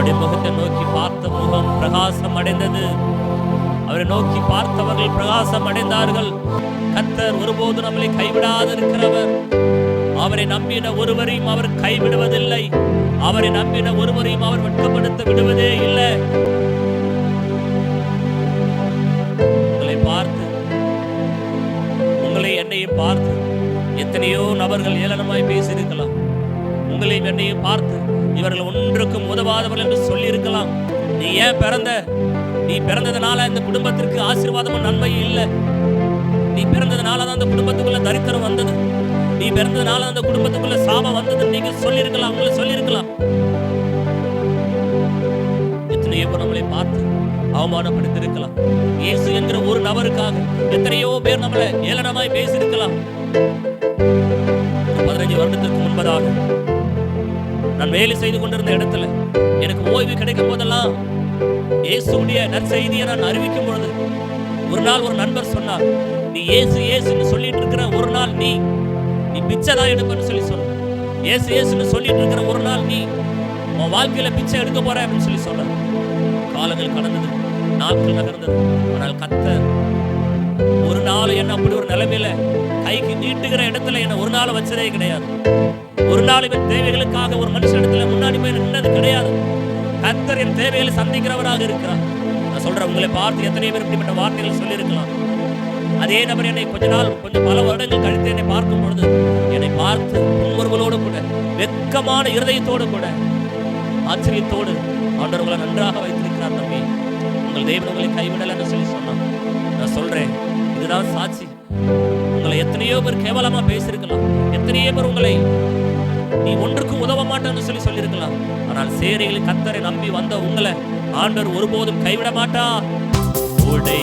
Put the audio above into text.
அவருடைய முகத்தை நோக்கி பார்த்த முகம் பிரகாசம் அடைந்தது அவரை நோக்கி பார்த்தவர்கள் பிரகாசம் அடைந்தார்கள் கத்தர் ஒருபோது நம்மளை கைவிடாது இருக்கிறவர் அவரை நம்பின ஒருவரையும் அவர் கைவிடுவதில்லை. அவரை நம்பின ஒருவரையும் அவர் வெட்கப்படுத்த விடுவதே இல்லை. உங்களை பார்த்து உங்களை என்னையும் பார்த்து எத்தனையோ நபர்கள் ஏளனமாய் பேசியிருக்கலாம். உங்களையும் என்னையும் பார்த்து இவர்கள் ஒன்றுக்கும் உதவாதவர்கள் என்று சொல்லியிருக்கலாம். நீ ஏன் பிறந்த? நீ பிறந்ததுனால இந்த குடும்பத்திற்கு ஆசீர்வாதமும் நன்மையும் இல்லை. நீ பிறந்ததுனால தான் அந்த குடும்பத்துக்குள்ள தரித்திரம் வந்தது. நீ பிறந்ததுனால அந்த குடும்பத்துக்குள்ள சாபம் வந்தது. நீங்க சொல்லியிருக்கலாம் உங்களை சொல்லியிருக்கலாம். எத்தனையோ பேர் நம்மளை பார்த்து அவமானப்படுத்திருக்கலாம் இயேசு என்கிற ஒரு நபருக்காக எத்தனையோ பேர் நம்மளை ஏளனமாய் பேசியிருக்கலாம். நான் வேலை செய்து கொண்டிருந்த இடத்துல எனக்கு ஓய்வு கிடைக்கும் போதெல்லாம் இயேசுடைய நற்செய்தியை நான் அறிவிக்கும் பொழுது ஒரு நாள் ஒரு நண்பர் சொன்னார் நீ ஏசு ஏசுன்னு சொல்லிட்டு இருக்கிற ஒரு நாள் நீ நீ பிச்சை தான் எடுப்பேன்னு சொல்லி சொன்ன ஏசு ஏசுன்னு சொல்லிட்டு இருக்கிற ஒரு நாள் நீ உன் வாழ்க்கையில பிச்சை எடுக்க போற அப்படின்னு சொல்லி சொன்னார். காலங்கள் கடந்தது நாட்கள் நகர்ந்தது. ஆனால் கத்த ஒரு நாள் என்ன அப்படி ஒரு நிலைமையில கைக்கு நீட்டுகிற இடத்துல என்ன ஒரு நாள் வச்சதே கிடையாது. ஒரு நாள் இவன் தேவைகளுக்காக ஒரு மனுஷன் இடத்துல முன்னாடி போய் நின்னது கிடையாது. கத்தர் என் தேவைகளை சந்திக்கிறவராக இருக்கிறார். நான் சொல்றேன் உங்களை பார்த்து எத்தனை பேர் இப்படிப்பட்ட வார்த்தைகள் சொல்லியிருக்கலாம். அதே நபர் என்னை கொஞ்ச நாள் கொஞ்சம் பல வருடங்கள் கழித்து என்னை பார்க்கும் பொழுது என்னை பார்த்து முன்வர்களோடு கூட வெட்கமான இருதயத்தோடு கூட ஆச்சரியத்தோடு ஆண்டவர் உங்களை நன்றாக வைத்திருக்கிறார் தம்பி. உங்கள் தெய்வங்களை உங்களை என்று சொல்லி சொன்னான். நான் சொல்றேன் இதுதான் சாட்சி. உங்களை எத்தனையோ பேர் கேவலமா பேசியிருக்கலாம். எத்தனையோ பேர் உங்களை நீ ஒன்றுக்கும் உதவ மாட்டேன்னு சொல்லி சொல்லியிருக்கலாம். ஆனால் சேரையில் கத்தரை நம்பி வந்த உங்களை ஆண்டவர் ஒருபோதும் கைவிட மாட்டா. உடை